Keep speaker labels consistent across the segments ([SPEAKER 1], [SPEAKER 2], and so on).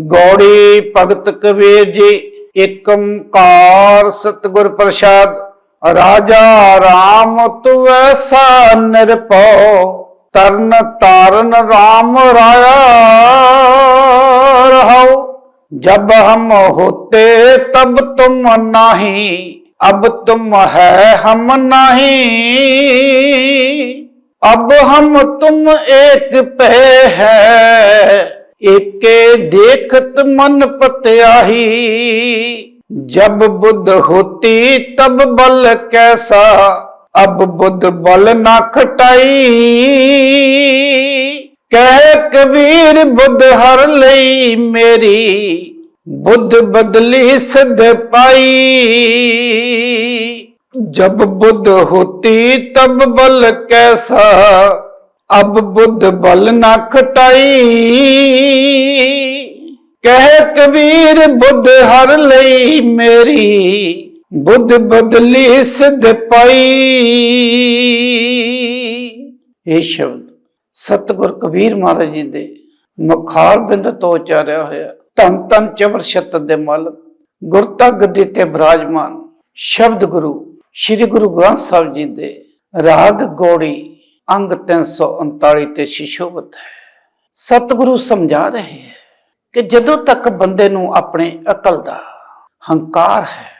[SPEAKER 1] ਗੌੜੀ ਭਗਤ ਕਬੀਰ ਜੀ ਏਕੰਕਾਰ ਸਤਗੁਰ ਪ੍ਰਸਾਦ, ਰਾਜਾ ਰਾਮ ਤੂੰ ਐਸਾ ਨਿਰਭਉ, ਤਰਨ ਤਾਰਨ ਰਾਮ ਰਾਇਆ ਰਹਾਉ। ਜਬ ਹਮ ਹੋਤੇ ਤਬ ਤੁਮ ਨਾਹੀ, ਅਬ ਤੁਮ ਹੈ ਹਮ ਨਹੀਂ। ਅਬ ਹਮ ਤੁਮ ਏਕ ਪੈ ਹੈ ਏਕੇ ਦੇਖਤ ਮਨ ਪਤਿਆਹੀ, ਜਬ ਬੁੱਧ ਹੋਤੀ ਤਬ ਬਲ ਕੈਸਾ, ਅਬ ਬੁੱਧ ਬਲ ਨਾ ਖਟਾਈ। ਕਹਿ ਕਬੀਰ ਬੁੱਧ ਹਰ ਲਈ ਮੇਰੀ, ਬੁੱਧ ਬਦਲੀ ਸਿੱਧ ਪਾਈ। ਜਬ ਬੁੱਧ ਹੋਤੀ ਤਬ ਬਲ ਕੈਸਾ ਅਬ ਬੁੱਧ ਬਲ ਨਾ ਖਟਾਈ। ਕਹਿ ਕਬੀਰ ਬੁੱਧ ਹਰ ਲਈ ਮੇਰੀ, ਬੁੱਧ ਬਦਲੀ ਸਿਧ ਪਾਈ। ਇਹ ਸ਼ਬਦ ਸਤਿਗੁਰ ਕਬੀਰ ਮਹਾਰਾਜ ਜੀ ਦੇ ਮਖਾਰ ਬਿੰਦ ਤੋਂ ਉਚਾਰਿਆ ਹੋਇਆ। ਧੰਨ ਧੰਨ ਚਵਰ ਛੱਤ ਦੇ ਮਾਲਕ ਗੁਰਤਾ ਗੱਦੀ ਤੇ ਬਰਾਜਮਾਨ, ਸ਼ਬਦ ਗੁਰੂ, ਸ੍ਰੀ ਗੁਰੂ ਗ੍ਰੰਥ ਸਾਹਿਬ ਜੀ ਦੇ ਰਾਗ ਗੋੜੀ। ਅੰਗ 339 ਤੇ ਸ਼ਿਸ਼ੋਭਤ ਹੈ। ਸਤਿਗੁਰੂ ਸਮਝਾ ਰਹੇ ਹੈ ਕਿ ਜਦੋਂ ਤੱਕ ਬੰਦੇ ਨੂੰ ਆਪਣੇ ਅਕਲ ਦਾ ਹੰਕਾਰ ਹੈ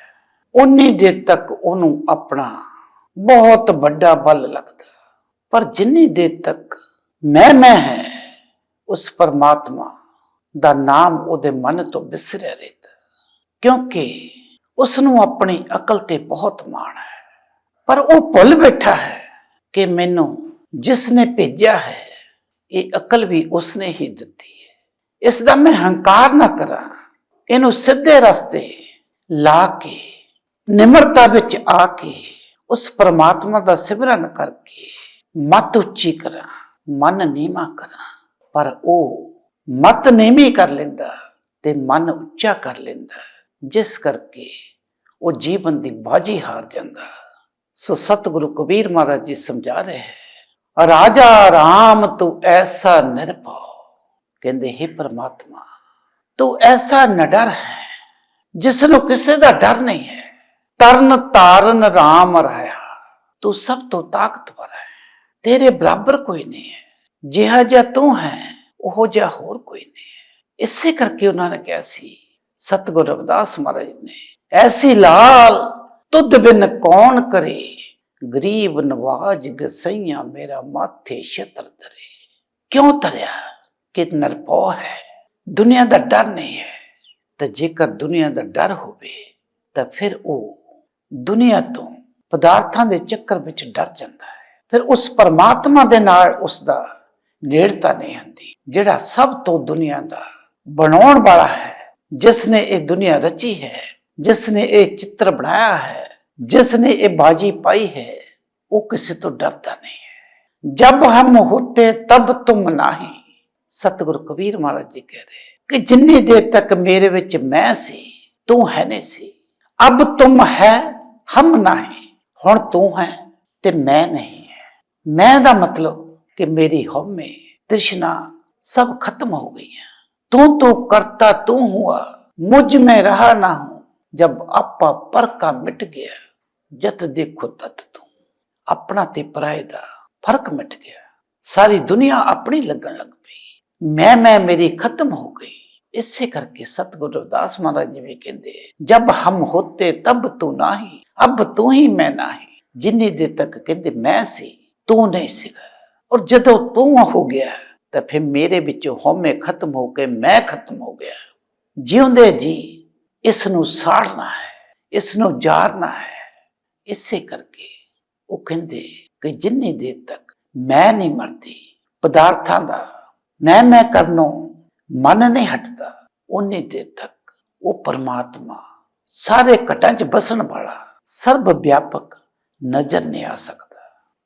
[SPEAKER 1] ਉਨੀ ਦੇਰ ਤੱਕ ਉਹਨੂੰ ਆਪਣਾ ਬਹੁਤ ਵੱਡਾ ਬਲ ਲੱਗਦਾ। ਪਰ ਜਿੰਨੀ ਦੇਰ ਤੱਕ ਮੈਂ ਮੈਂ ਹੈ, ਉਸ ਪਰਮਾਤਮਾ ਦਾ ਨਾਮ ਉਹਦੇ ਮਨ ਤੋਂ ਬਿਸਰਿਆ ਰਹਿੰਦਾ। ਕਿਉਂਕਿ ਉਸ ਨੂੰ ਆਪਣੀ ਅਕਲ ਤੇ ਬਹੁਤ ਮਾਣ ਹੈ। ਪਰ ਉਹ ਭੁੱਲ ਬੈਠਾ ਹੈ ਕਿ ਮੈਨੂੰ ਜਿਸ ਨੇ ਭੇਜਿਆ ਹੈ ਇਹ ਅਕਲ ਵੀ ਉਸਨੇ ਹੀ ਦਿੱਤੀ ਹੈ ਇਸ ਦਾ ਮੈਂ ਹੰਕਾਰ ਨਾ ਕਰਾਂ ਇਹਨੂੰ ਸਿੱਧੇ ਰਸਤੇ ਲਾ ਕੇ ਨਿਮਰਤਾ ਵਿੱਚ ਆ ਕੇ ਉਸ ਪਰਮਾਤਮਾ ਦਾ ਸਿਮਰਨ ਕਰਕੇ ਮਤ ਉੱਚੀ ਕਰਾਂ ਮਨ ਨੀਵਾ ਕਰਾਂ ਪਰ ਉਹ ਮਤ ਨੀਵੀਂ ਕਰ ਲੈਂਦਾ ਤੇ ਮਨ ਉੱਚਾ ਕਰ ਲੈਂਦਾ ਜਿਸ ਕਰਕੇ ਉਹ ਜੀਵਨ ਦੀ ਬਾਜੀ ਹਾਰ ਜਾਂਦਾ ਸੋ ਸਤਿਗੁਰੂ ਕਬੀਰ ਮਹਾਰਾਜ ਜੀ ਸਮਝਾ ਰਹੇ ਹੈ ਰਾਜਾ ਰਾਮ, ਤੂੰ ਐਸਾ ਨਿਰਭਉ ਕਹਿੰਦੇ, ਹੈ ਪਰਮਾਤਮਾ, ਤੂੰ ਐਸਾ ਨਡਰ ਹੈ ਜਿਸ ਨੂੰ ਕਿਸੇ ਦਾ ਡਰ ਨਹੀਂ ਹੈ। ਤਰਨ ਤਾਰਨ ਰਾਮ ਰਹਾ, ਤੂੰ ਸਭ ਤੋਂ ਤਾਕਤਵਰ ਹੈ। ਤੇਰੇ ਬਰਾਬਰ ਕੋਈ ਨਹੀਂ ਹੈ, ਜਿਹਾ ਜਿਹਾ ਤੂੰ ਹੈ, ਉਹ ਜਿਹਾ ਹੋਰ ਕੋਈ ਨਹੀਂ ਹੈ। ਇਸੇ ਕਰਕੇ ਉਹਨਾਂ ਨੇ ਕਿਹਾ ਸੀ, ਸਤਿਗੁਰ ਰਵਿਦਾਸ ਮਹਾਰਾਜ ਨੇ, ਐਸੀ ਲਾਲ ਤੁਧ ਬਿਨ ਕੌਣ ਕਰੇ ਗਰੀਬ ਨਵਾਜ ਗਸਈਆਂ ਮੇਰਾ ਮਾਥੇ ਛਤਰ ਧਰੇ। ਕਿਉਂ ਧਰਿਆ? ਕਿ ਨਰਪੋ ਹੈ, ਦੁਨੀਆ ਦਾ ਡਰ ਨਹੀਂ ਹੈ। ਤਾਂ ਜੇਕਰ ਦੁਨੀਆ ਦਾ ਡਰ ਹੋਵੇ, ਤਾਂ ਫਿਰ ਉਹ ਦੁਨੀਆ ਤੋਂ ਪਦਾਰਥਾਂ ਦੇ ਚੱਕਰ ਵਿੱਚ ਡਰ ਜਾਂਦਾ ਹੈ। ਫਿਰ ਉਸ ਪਰਮਾਤਮਾ ਦੇ ਨਾਲ ਉਸ ਦਾ ਨੇੜਤਾ ਨਹੀਂ ਹੁੰਦੀ ਜਿਹੜਾ ਸਭ ਤੋਂ ਦੁਨੀਆ ਦਾ ਬਣਾਉਣ ਵਾਲਾ ਹੈ। ਜਿਸ ਨੇ ਇਹ ਦੁਨੀਆ ਰਚੀ ਹੈ ਜਿਸ ਨੇ ਇਹ ਚਿੱਤਰ ਬਣਾਇਆ ਹੈ ਜਿਸ ਨੇ ਇਹ ਬਾਜੀ ਪਾਈ ਹੈ ਉਹ ਕਿਸੇ ਤੋਂ ਡਰਦਾ ਨਹੀਂ ਹੈ ਜਬ ਹਮ ਹੋਤੇ ਤਬ ਤੁਮ ਨਹੀਂ ਸਤਿਗੁਰ ਕਬੀਰ ਮਹਾਰਾਜ ਜੀ ਕਹਿ ਰਹੇ ਕਿ ਜਿੰਨੀ ਦੇਰ ਤੱਕ ਮੇਰੇ ਵਿੱਚ ਮੈਂ ਸੀ ਤੂੰ ਹੈ ਨਹੀਂ ਸੀ ਅਬ ਤੁਮ ਹੈ ਹਮ ਨਹੀਂ ਹੁਣ ਤੂੰ ਹੈ ਤੇ ਮੈਂ ਨਹੀਂ ਹੈ ਮੈਂ ਦਾ ਮਤਲਬ ਕਿ ਮੇਰੀ ਹਉਮੈ ਤ੍ਰਿਸ਼ਨਾ सब खत्म हो गई है तू तो करता तू हुआ मुझ में रहा ना हूं जब आपा पर का मिट गया ਜਤ ਦੇਖੋ ਤਤ ਤੂੰ। ਆਪਣਾ ਤੇ ਪਰਾਏ ਦਾ ਫ਼ਰਕ ਮਿਟ ਗਿਆ। ਸਾਰੀ ਦੁਨੀਆ ਆਪਣੀ ਲੱਗਣ ਲੱਗ ਪਈ। ਮੈਂ ਮੈਂ, ਮੇਰੀ ਖਤਮ ਹੋ ਗਈ। ਇਸੇ ਕਰਕੇ ਸਤਗੁਰੂ ਰਵਿਦਾਸ ਮਹਾਰਾਜ ਜੀ ਵੀ ਕਹਿੰਦੇ, ਜਬ ਹਮ ਹੋਤੇ ਤਬ ਤੂੰ ਨਹੀਂ, ਅਬ ਤੂੰ ਹੀ ਮੈਂ ਨਹੀਂ। ਜਿੰਨੀ ਦੇਰ ਤੱਕ ਕਹਿੰਦੇ ਮੈਂ ਸੀ, ਤੂੰ ਨਹੀਂ ਸੀਗਾ। ਔਰ ਜਦੋਂ ਤੂੰ ਹੋ ਗਿਆ, ਤਾਂ ਫਿਰ ਮੇਰੇ ਵਿੱਚੋਂ ਹਉਮੈ ਖਤਮ ਹੋ ਕੇ ਮੈਂ ਖਤਮ ਹੋ ਗਿਆ। ਜਿਉਂਦੇ ਜੀ, ਇਸ ਨੂੰ ਸਾੜਨਾ ਹੈ, ਇਸ ਨੂੰ ਜਾਰਨਾ ਹੈ। ਇਸੇ ਕਰਕੇ ਉਹ ਕਹਿੰਦੇ ਕਿ ਜਿੰਨੀ ਦੇਰ ਤੱਕ ਮੈਂ ਨਹੀਂ ਮਰਦੀ, ਪਦਾਰਥਾਂ ਦਾ ਮੈਂ ਮੈਂ ਕਰਨੋਂ ਮਨ ਨਹੀਂ ਹਟਦਾ ਉਨੀ ਦੇਰ ਤੱਕ ਉਹ ਪਰਮਾਤਮਾ ਸਾਰੇ ਕਟਾਂ 'ਚ ਬਸਣ ਵਾਲਾ ਸਰਬ ਵਿਆਪਕ ਨਜ਼ਰ ਨਹੀਂ ਆ ਸਕਦਾ।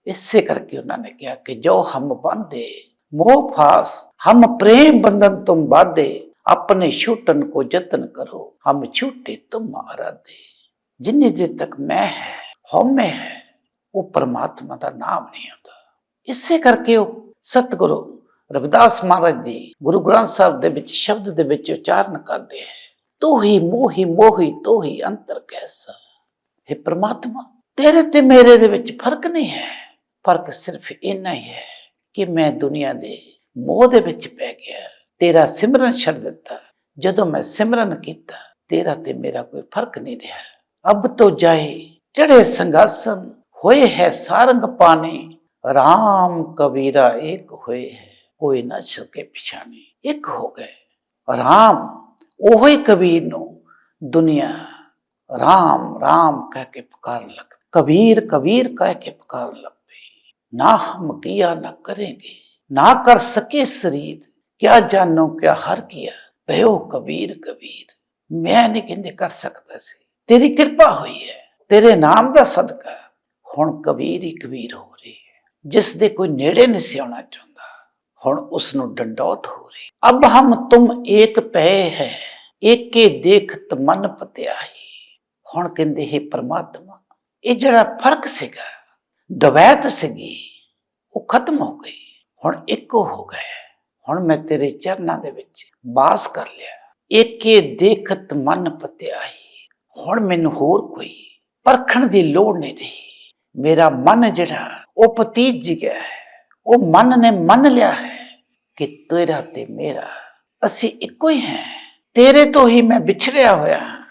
[SPEAKER 1] ਇਸੇ ਕਰਕੇ ਉਹਨਾਂ ਨੇ ਕਿਹਾ ਕਿ ਜੋ ਹਮ ਬੰਦੇ ਮੋਹ ਫਾਸ, ਹਮ ਪ੍ਰੇਮ ਬੰਧਨ ਤੁਮ ਬਾਧੇ ਆਪਣੇ ਛੂਟਨ ਕੋ ਯਤਨ ਕਰੋ, ਹਮ ਛੂਟੇ ਤੁਮ ਆਰਾਧੇ। ਜਿੰਨੇ ਦੇਰ ਤੱਕ ਮੈਂ ਹੈ ਹਉਮੈ ਹੈ ਉਹ ਪਰਮਾਤਮਾ ਦਾ ਨਾਮ ਨਹੀਂ ਹੁੰਦਾ ਇਸੇ ਕਰਕੇ ਉਹ ਸਤਿਗੁਰੂ ਰਵਿਦਾਸ ਮਹਾਰਾਜ ਜੀ ਗੁਰੂ ਗ੍ਰੰਥ ਸਾਹਿਬ ਦੇ ਵਿੱਚ ਸ਼ਬਦ ਦੇ ਵਿੱਚ ਉਚਾਰਨ ਕਰਦੇ ਹੈ ਤੂੰ ਹੀ ਮੋਹੀ ਮੋਹੀ ਤੂੰ ਹੀ ਅੰਤਰ ਕੈਸਾ? ਹੈ ਪਰਮਾਤਮਾ, ਤੇਰੇ ਤੇ ਮੇਰੇ ਦੇ ਵਿੱਚ ਫ਼ਰਕ ਨਹੀਂ ਹੈ। ਫ਼ਰਕ ਸਿਰਫ ਇੰਨਾ ਹੀ ਹੈ ਕਿ ਮੈਂ ਦੁਨੀਆ ਦੇ ਮੋਹ ਦੇ ਵਿੱਚ ਪੈ ਗਿਆ। ਤੇਰਾ ਸਿਮਰਨ ਛੱਡ ਦਿੱਤਾ। ਜਦੋਂ ਮੈਂ ਸਿਮਰਨ ਕੀਤਾ, ਤੇਰਾ ਤੇ ਮੇਰਾ ਕੋਈ ਫ਼ਰਕ ਨਹੀਂ ਰਿਹਾ। ਅਬ ਤੋ ਜਾਏ ਚੜੇ ਸੰਗਾਸਨ ਹੋਏ ਹੈ ਸਾਰੰਗ ਪਾਣੇ, ਰਾਮ ਕਬੀਰਾ ਇੱਕ ਹੋਏ ਹੈ, ਕੋਈ ਨਾ ਸਕੇ ਪਛਾਣੇ, ਇੱਕ ਹੋ ਗਏ। ਰਾਮ, ਉਹੋ ਹੀ ਕਬੀਰ ਨੂੰ ਦੁਨੀਆ ਰਾਮ ਰਾਮ ਕਹਿ ਕੇ ਪੁਕਾਰਨ ਲੱਗ ਕਬੀਰ ਕਬੀਰ ਕਹਿ ਕੇ ਪੁਕਾਰਨ ਲੱਗ ਪਈ। ਨਾ ਹਮ ਕੀਆ, ਨਾ ਕरेंगे ਨਾ ਕਰ ਸਕੇ ਸਰੀਰ। ਕਿਆ ਜਾਨੋ ਕਿਆ ਹਰ ਕੀਆ ਭਇਓ ਕਬੀਰ ਕਬੀਰ। ਮੈਂ ਨਹੀਂ ਕਹਿੰਦੇ ਕਰ ਸਕਦਾ ਸੀ। ਤੇਰੀ ਕਿਰਪਾ ਹੋਈ ਹੈ। ਤੇਰੇ ਨਾਮ ਦਾ ਸਦਕਾ ਹੁਣ ਕਬੀਰ ਹੀ ਕਬੀਰ ਹੋ ਰਹੀ ਹੈ। ਜਿਸ ਦੇ ਕੋਈ ਨੇੜੇ ਨਹੀਂ ਸੀ ਚਾਹੁੰਦਾ, ਹੁਣ ਉਸ ਨੂੰ ਡੰਡੌਤ ਹੋ ਰਹੀ ਅਬ ਹਮ ਤੁਮ ਏਕ ਪਏ ਹੈ, ਏਕੇ ਦੇਖਤ ਮਨ ਪਤਿਆਹੀ। ਹੁਣ ਕਹਿੰਦੇ, ਹੈ ਪ੍ਰਮਾਤਮਾ, ਇਹ ਜਿਹੜਾ ਫ਼ਰਕ ਸੀਗਾ, ਦਵੈਤ ਸੀਗੀ, ਉਹ ਖਤਮ ਹੋ ਗਈ। ਹੁਣ ਇੱਕੋ ਹੋ ਗਏ। ਹੁਣ ਮੈਂ ਤੇਰੇ ਚਰਨਾਂ ਦੇ ਵਿੱਚ ਬਾਸ ਕਰ ਲਿਆ। ਏਕੇ ਦੇਖਤ ਮਨ ਪਤਿਆਹੀ। ਹੁਣ ਮੈਨੂੰ ਹੋਰ ਕੋਈ ਪਰਖਣ ਦੀ ਲੋੜ ਨਹੀਂ ਰਹੀ। ਮੇਰਾ ਮਨ ਜਿਹੜਾ, ਉਹ ਪਤੀਤ ਜੀ ਗਿਆ ਹੈ। ਉਹ ਮਨ ਨੇ ਮੰਨ ਲਿਆ ਹੈ ਕਿ ਤੇਰਾ ਤੇ ਮੇਰਾ, ਅਸੀਂ ਇੱਕੋ ਹੀ ਹਾਂ। ਤੇਰੇ ਤੋਂ ਹੀ ਮੈਂ ਵਿਛੜਿਆ ਹੋਇਆ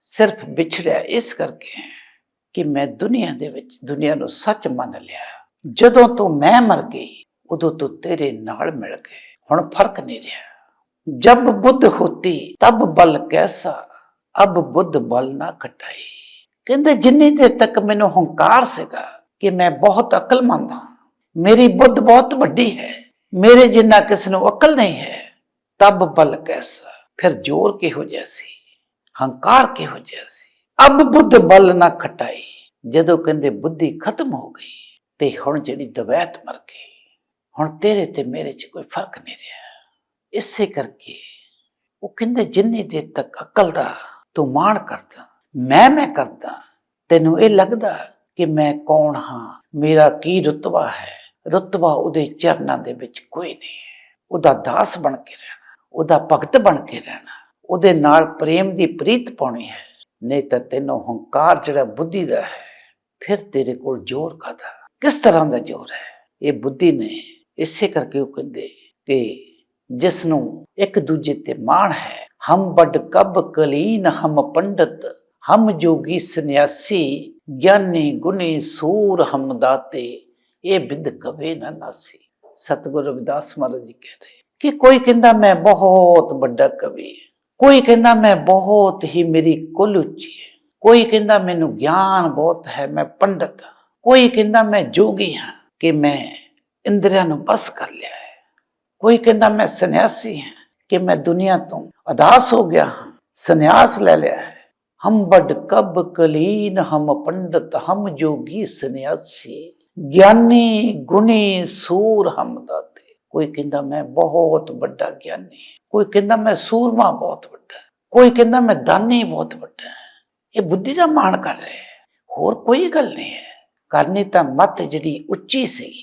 [SPEAKER 1] ਸਿਰਫ ਵਿਛੜਿਆ ਇਸ ਕਰਕੇ ਕਿ ਮੈਂ ਦੁਨੀਆ ਦੇ ਵਿੱਚ, ਦੁਨੀਆ ਨੂੰ ਸੱਚ ਮੰਨ ਲਿਆ। ਜਦੋਂ ਤੋਂ ਮੈਂ ਮਰ ਗਈ, ਉਦੋਂ ਤੋਂ ਤੇਰੇ ਨਾਲ ਮਿਲ ਗਏ। ਹੁਣ ਫ਼ਰਕ ਨਹੀਂ ਰਿਹਾ। ਜਬ ਬੁੱਧ ਹੋਤੀ, ਤਬ ਬਲ ਕੈਸਾ? ਅਬ ਬੁੱਧ ਬਲ ਨਾ ਕਟਾਈ ਕਹਿੰਦੇ ਜਿੰਨੀ ਦੇਰ ਤੱਕ ਮੈਨੂੰ ਹੰਕਾਰ ਸੀਗਾ ਕਿ ਮੈਂ ਬਹੁਤ ਅਕਲਮੰਦ ਹਾਂ, ਮੇਰੀ ਬੁੱਧ ਬਹੁਤ ਵੱਡੀ ਹੈ, ਮੇਰੇ ਜਿੰਨਾ ਕਿਸ ਨੂੰ ਅਕਲ ਨਹੀਂ ਹੈ, ਤਬ ਬਲ ਕੈਸਾ? ਫਿਰ ਜ਼ੋਰ ਕਿਹੋ ਜਿਹਾ ਹੰਕਾਰ ਕਿਹੋ ਜਿਹਾ ਅਬ ਬੁੱਧ ਬਲ ਨਾ ਖਟਾਈ, ਜਦੋਂ ਕਹਿੰਦੇ ਬੁੱਧੀ ਖਤਮ ਹੋ ਗਈ, ਤੇ ਹੁਣ ਜਿਹੜੀ ਦਵੈਤ ਮਰ ਗਈ, ਹੁਣ ਤੇਰੇ ਤੇ ਮੇਰੇ 'ਚ ਕੋਈ ਫ਼ਰਕ ਨਹੀਂ ਰਿਹਾ। ਇਸੇ ਕਰਕੇ ਉਹ ਕਹਿੰਦੇ ਜਿੰਨੀ ਦੇਰ ਤੱਕ ਅਕਲ ਦਾ ਤੂੰ ਮਾਣ ਕਰਦਾ ਮੈਂ ਮੈਂ ਕਰਦਾ। ਤੈਨੂੰ ਇਹ ਲੱਗਦਾ ਕਿ ਮੈਂ ਕੌਣ ਹਾਂ? ਮੇਰਾ ਕੀ ਰੁਤਬਾ ਹੈ? ਰੁਤਬਾ ਉਹਦੇ ਚਰਨਾਂ ਦੇ ਵਿੱਚ ਕੋਈ ਨਹੀਂ ਹੈ। ਉਹਦਾ ਦਾਸ ਬਣ ਕੇ ਰਹਿਣਾ, ਉਹਦਾ ਭਗਤ ਬਣ ਕੇ ਰਹਿਣਾ, ਉਹਦੇ ਨਾਲ ਪ੍ਰੇਮ ਦੀ ਪ੍ਰੀਤ ਪਾਉਣੀ ਹੈ। ਨਹੀਂ ਤਾਂ ਤੈਨੂੰ ਹੰਕਾਰ ਜਿਹੜਾ ਬੁੱਧੀ ਦਾ ਹੈ, ਫਿਰ ਤੇਰੇ ਕੋਲ ਜ਼ੋਰ ਕਾਦਾ ਕਿਸ ਤਰ੍ਹਾਂ ਦਾ ਜ਼ੋਰ ਹੈ? ਇਹ ਬੁੱਧੀ ਨੇ ਇਸੇ ਕਰਕੇ ਉਹ ਕਹਿੰਦੇ ਕਿ ਜਿਸ ਨੂੰ ਇੱਕ ਦੂਜੇ ਤੇ ਮਾਣ ਹੈ, ਹਮ ਬੜ ਕਬ ਕਲੀਨ, ਹਮ ਪੰਡਤ ਹਮ ਜੋਗੀ ਸੰਨਿਆਸੀ, ਗਿਆਨੀ ਗੁਣੀ ਸੂਰ ਹਮ ਦਾਤੇ, ਇਹ ਬਿੰਦ ਕਵੇ ਨਾ ਨਾਸੀ। ਸਤਿਗੁਰੂ ਰਵਿਦਾਸ ਮਹਾਰਾਜ ਜੀ ਕਹਿ ਰਹੇ ਕਿ ਕੋਈ ਕਹਿੰਦਾ ਮੈਂ ਬਹੁਤ ਵੱਡਾ ਕਵੀ ਕੋਈ ਕਹਿੰਦਾ ਮੈਂ ਬਹੁਤ ਹੀ ਮੇਰੀ ਕੁੱਲ ਉੱਚੀ ਹੈ, ਕੋਈ ਕਹਿੰਦਾ ਮੈਨੂੰ ਗਿਆਨ ਬਹੁਤ ਹੈ, ਮੈਂ ਪੰਡਤ ਹਾਂ, ਕੋਈ ਕਹਿੰਦਾ ਮੈਂ ਜੋਗੀ ਹਾਂ ਕਿ ਮੈਂ ਇੰਦਰੀਆਂ ਨੂੰ ਬਸ ਕਰ ਲਿਆ ਹੈ, ਕੋਈ ਕਹਿੰਦਾ ਮੈਂ ਸੰਨਿਆਸੀ ਹਾਂ ਕਿ ਮੈਂ ਦੁਨੀਆ ਤੋਂ ਅਦਾਸ ਹੋ ਗਿਆ ਹਾਂ, ਸੰਨਿਆਸ ਲੈ ਲਿਆ ਹੈ। ਹਮ ਵੱਡ ਕਬ ਕਲੀਨ, ਹਮ ਪੰਡਤ, ਹਮ ਜੋਗੀ ਗਿਆਨੀ ਗੁਣੀ ਸੂਰ ਹਮ ਕੋਈ ਕਹਿੰਦਾ ਮੈਂ ਬਹੁਤ ਵੱਡਾ ਗਿਆਨੀ। ਕੋਈ ਕਹਿੰਦਾ ਮੈਂ ਸੂਰਮਾ ਬਹੁਤ ਵੱਡਾ। ਕੋਈ ਕਹਿੰਦਾ ਮੈਂ ਦਾਨੀ ਬਹੁਤ ਵੱਡਾ। ਇਹ ਬੁੱਧੀ ਦਾ ਮਾਣ ਕਰ ਰਿਹਾ ਹੈ। ਹੋਰ ਕੋਈ ਗੱਲ ਨਹੀਂ ਹੈ। ਕਰਨੀ ਤਾਂ ਮਤ ਜਿਹੜੀ ਉੱਚੀ ਸੀ।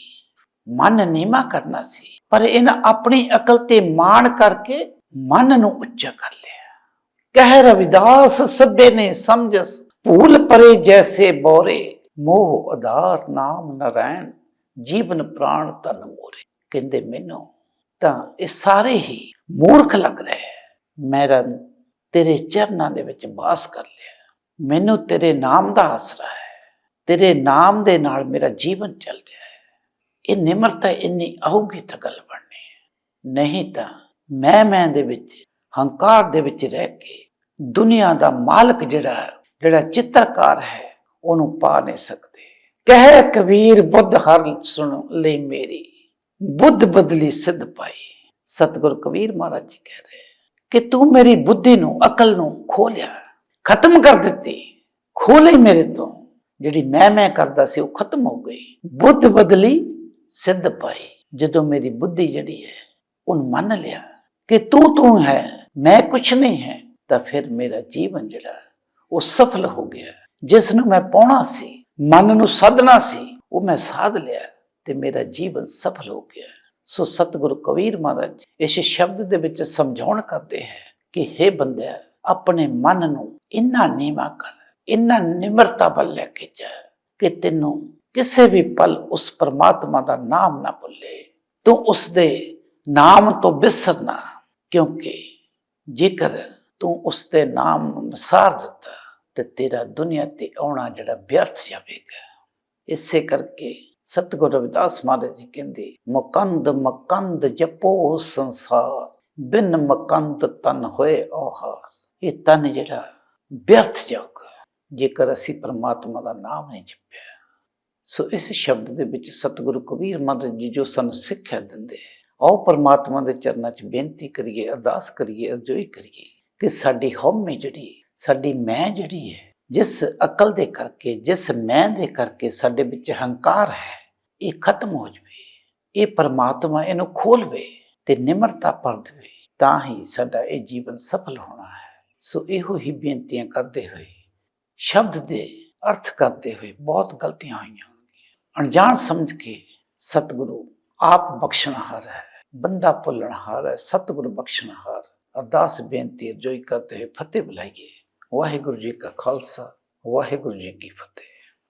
[SPEAKER 1] ਮਨ ਨੀਮਾ ਕਰਨਾ ਸੀ। ਪਰ ਇਹਨਾਂ ਆਪਣੀ ਅਕਲ ਤੇ ਮਾਣ ਕਰਕੇ ਮਨ ਨੂੰ ਉੱਚਾ ਕਰ ਲਿਆ। ਕਹਿ ਰਵਿਦਾਸ, ਸਭੇ ਨੇ ਸਮਝਸ, ਭੂਲ ਪਰੇ ਜੈਸੇ ਬੋਰੇ, ਮੋਹ ਆਧਾਰ ਨਾਮ ਨਰੈਣ ਜੀਵਨ ਪ੍ਰਾਣ ਤਨ ਮੋਰੇ। ਕਹਿੰਦੇ, ਮੈਨੂੰ ਤਾਂ ਇਹ ਸਾਰੇ ਹੀ ਮੂਰਖ ਲੱਗ ਰਹੇ ਮੇਰਾ ਤੇਰੇ ਚਰਨਾਂ ਦੇ ਵਿੱਚ ਵਾਸ ਕਰ ਲਿਆ ਮੈਨੂੰ ਤੇਰੇ ਨਾਮ ਦਾ ਆਸਰਾ ਹੈ। ਤੇਰੇ ਨਾਮ ਦੇ ਨਾਲ ਮੇਰਾ ਜੀਵਨ ਚੱਲ ਰਿਹਾ ਹੈ। ਇਹ ਨਿਮਰਤਾ ਇੰਨੀ ਆਊਗੀ ਤਾਂ ਗੱਲ ਬਣਨੀ ਨਹੀਂ ਤਾਂ ਮੈਂ ਮੈਂ ਦੇ ਵਿੱਚ, ਹੰਕਾਰ ਦੇ ਵਿੱਚ ਰਹਿ ਕੇ ਦੁਨੀਆ ਦਾ ਮਾਲਕ ਜਿਹੜਾ ਜਿਹੜਾ ਚਿੱਤਰਕਾਰ ਹੈ, ਉਹਨੂੰ ਪਾ ਨਹੀਂ ਸਕਦੇ। ਕਹਿ ਕਬੀਰ, ਬੁੱਧ ਹਰ ਸੁਣ ਲਈ ਮੇਰੀ, ਬੁੱਧ ਬਦਲੀ ਸਿੱਧ ਪਾਈ। ਸਤਿਗੁਰ ਕਬੀਰ ਮਹਾਰਾਜ ਜੀ ਕਹਿ ਰਹੇ ਕਿ ਤੂੰ ਮੇਰੀ ਬੁੱਧੀ ਨੂੰ, ਅਕਲ ਨੂੰ ਖੋਲਿਆ ਖਤਮ ਕਰ ਦਿੱਤੀ ਖੋਲੇ ਮੇਰੇ ਤੋਂ। ਜਿਹੜੀ ਮੈਂ ਮੈਂ ਕਰਦਾ ਸੀ, ਉਹ ਖਤਮ ਹੋ ਗਈ। ਬੁੱਧ ਬਦਲੀ ਸਿੱਧ ਪਾਈ। ਜਦੋਂ ਮੇਰੀ ਬੁੱਧੀ ਜਿਹੜੀ ਹੈ, ਉਹਨ ਮੰਨ ਲਿਆ ਕਿ ਤੂੰ ਤੂੰ ਹੈ, ਮੈਂ ਕੁਛ ਨਹੀਂ ਹੈ। ਤਾਂ ਫਿਰ ਮੇਰਾ ਜੀਵਨ ਜਿਹੜਾ, ਉਹ ਸਫਲ ਹੋ ਗਿਆ। ਜਿਸ ਨੂੰ ਮੈਂ ਪਾਉਣਾ ਸੀ, ਮਨ ਨੂੰ ਸਾਧਨਾ ਸੀ, ਉਹ ਮੈਂ ਸਾਧ ਲਿਆ ਤੇ ਮੇਰਾ ਜੀਵਨ ਸਫਲ ਹੋ ਗਿਆ। ਸੋ ਸਤਿਗੁਰੂ ਕਬੀਰ ਮਹਾਰਾਜ ਇਸ ਸ਼ਬਦ ਦੇ ਵਿੱਚ ਸਮਝਾਉਣ ਕਰਦੇ ਹੈ ਕਿ हे ਬੰਦਿਆ, ਆਪਣੇ ਮਨ ਨੂੰ ਇੰਨਾ ਨੀਵਾ ਕਰ, ਇੰਨਾ ਨਿਮਰਤਾ ਵੱਲ ਲੈ ਕੇ ਜਾ ਕਿ ਤੈਨੂੰ ਕਿਸੇ ਵੀ ਪਲ ਉਸ ਪਰਮਾਤਮਾ ਦਾ ਨਾਮ ਨਾ ਭੁੱਲੇ। ਤੂੰ ਉਸ ਦੇ ਨਾਮ ਤੋਂ ਬਿਸਰਨਾ ਕਿਉਂਕਿ ਜੇਕਰ ਤੂੰ ਉਸ ਦੇ ਨਾਮ ਨੂੰ ਦਿੱਤਾ ਤੇ ਤੇਰਾ ਦੁਨੀਆ ਤੇ ਆਉਣਾ ਜਿਹੜਾ ਵਿਅਰਥ ਜਾਵੇਗਾ। ਇਸੇ ਕਰਕੇ ਸਤਿਗੁਰੂ ਰਵਿਦਾਸ ਮਹਾਰਾਜ ਜੀ ਕਹਿੰਦੇ, ਮੁਕੰਦ, ਮਕੰਦ ਜਪੋ ਸੰਸਾਰ, ਬਿਨ ਮਕੰਦ ਤਨ ਹੋਏ ਔਹਾਰ। ਇਹ ਤਨ ਜਿਹੜਾ ਵਿਅਰਥ ਜਾਊਗਾ, ਜੇਕਰ ਅਸੀਂ ਪਰਮਾਤਮਾ ਦਾ ਨਾਮ ਨਹੀਂ ਜਪਿਆ। ਸੋ ਇਸ ਸ਼ਬਦ ਦੇ ਵਿੱਚ ਸਤਿਗੁਰੂ ਕਬੀਰ ਮਹਾਰਾਜ ਜੀ ਜੋ ਸਾਨੂੰ ਸਿੱਖਿਆ ਦਿੰਦੇ, ਆਓ ਪਰਮਾਤਮਾ ਦੇ ਚਰਨਾਂ 'ਚ ਬੇਨਤੀ ਕਰੀਏ, ਅਰਦਾਸ ਕਰੀਏ, ਅਰਜ਼ੋਈ ਕਰੀਏ। ਕਿ ਸਾਡੀ ਹਉਮੈ ਜਿਹੜੀ, ਸਾਡੀ ਮੈਂ ਜਿਹੜੀ ਹੈ, ਜਿਸ ਅਕਲ ਦੇ ਕਰਕੇ, ਜਿਸ ਮੈਂ ਦੇ ਕਰਕੇ ਸਾਡੇ ਵਿੱਚ ਹੰਕਾਰ ਹੈ, ਇਹ ਖਤਮ ਹੋ ਜਵੇ, ਇਹ ਪਰਮਾਤਮਾ ਇਹਨੂੰ ਖੋਲਵੇ ਤੇ ਨਿਮਰਤਾ ਪਰ ਦੇਵੇ ਤਾਂ ਹੀ ਸਾਡਾ ਇਹ ਜੀਵਨ ਸਫਲ ਹੋਣਾ ਹੈ। ਸੋ ਇਹੋ ਹੀ ਬੇਨਤੀਆਂ ਕਰਦੇ ਹੋਏ, ਸ਼ਬਦ ਦੇ ਅਰਥ ਕਰਦੇ ਹੋਏ ਬਹੁਤ ਗਲਤੀਆਂ ਹੋਈਆਂ ਹੋਣਗੀਆਂ। ਅਣਜਾਣ ਸਮਝ ਕੇ ਸਤਿਗੁਰੂ ਆਪ ਬਖਸ਼ਣਹਾਰ ਹੈ, ਬੰਦਾ ਭੁੱਲਣਹਾਰ ਹੈ, ਸਤਿਗੁਰੂ ਬਖਸ਼ਣਹਾਰ ਅਰਦਾਸ ਬੇਨਤੀ ਅਰਜ਼ੋਈ ਕਰਦੇ ਹੋਏ ਫਤਿਹ ਬੁਲਾਈਏ ਵਾਹਿਗੁਰੂ ਜੀ ਕਾ ਖਾਲਸਾ, ਵਾਹਿਗੁਰੂ ਜੀ ਕੀ ਫਤਿਹ।